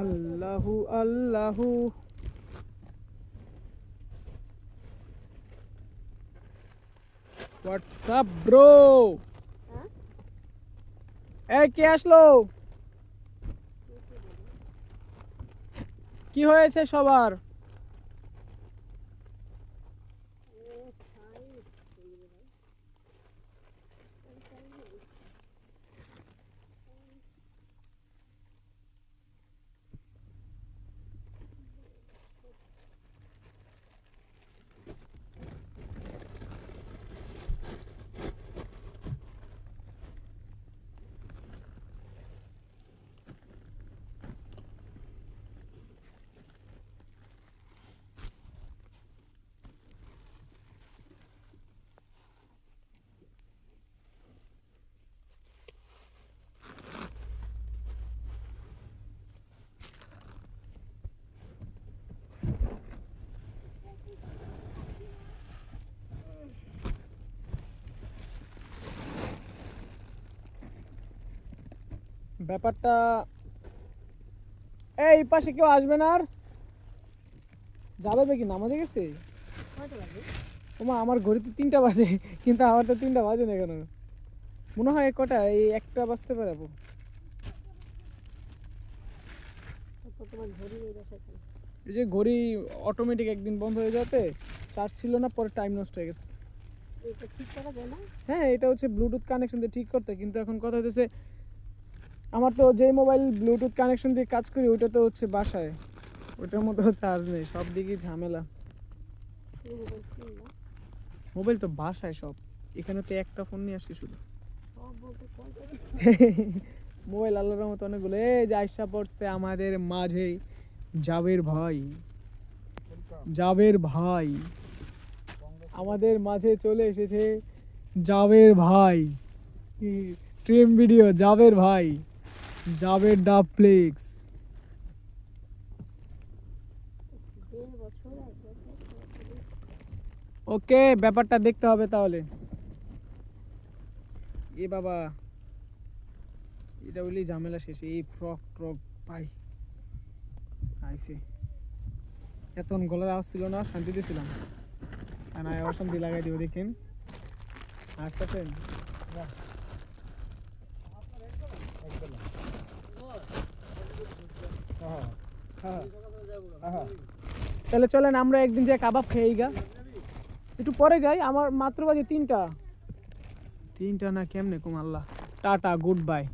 আল্লাহু আল্লাহু। WhatsApp bro? এই কে আসলো? কি হয়েছে সবার? ব্যাপারটা এই পাশে কেউ আসবে না আর? যাবে কি নামাজে গেছে? তোমার আমার ঘড়িতে তিনটা বাজে কিন্তু আমার তো তিনটা বাজে না কেন? মনে হয় কটা এই একটা বাজতে কেন? এই যে ঘড়ি অটোমেটিক একদিন বন্ধ হয়ে যাতে চার্জ ছিল না পরে টাইম নষ্ট হয়ে গেছে। হ্যাঁ এটা হচ্ছে ব্লুটুথ কানেকশন দিয়ে ঠিক করতে কিন্তু এখন কথা হচ্ছে আমার তো যে মোবাইল ব্লুটুথ কানেকশন দিয়ে কাজ করি, ওইটা তো হচ্ছে বাসায়। ওটার মতো চার্জ নেই, সব দিকেই ঝামেলা। মোবাইল তো বাসায় সব। এখানে তো একটা ফোন নিয়ে আসছি শুধু। মোবাইল আল্লাহর মতো অনেকগুলো। এই যে আইসা পড়ছে আমাদের মাঝে। জাবের ভাই। জাবের ভাই। আমাদের মাঝে চলে এসেছে জাবের ভাই। ট্রেম ভিডিও জাবের ভাই। এক বছর সরাসরি ওকে ব্যাপারটা দেখতে হবে তাহলে। এ বাবা। এটা বলি ঝামেলা শেষে, এই ফ্রক ট্রক পাই আইসে। এতক্ষণ গলার আওয়াজ ছিল না, শান্তিতে ছিলাম। আর অশান্তি লাগাই দিব, দেখেন। আসতেছেন? তাহলে চলেন আমরা একদিন যে কাবাব খেয়ে গা। একটু পরে যাই আমার মাত্র বাজে তিনটা। তিনটা না কেমনে কুম আল্লাহ। Tata good bye.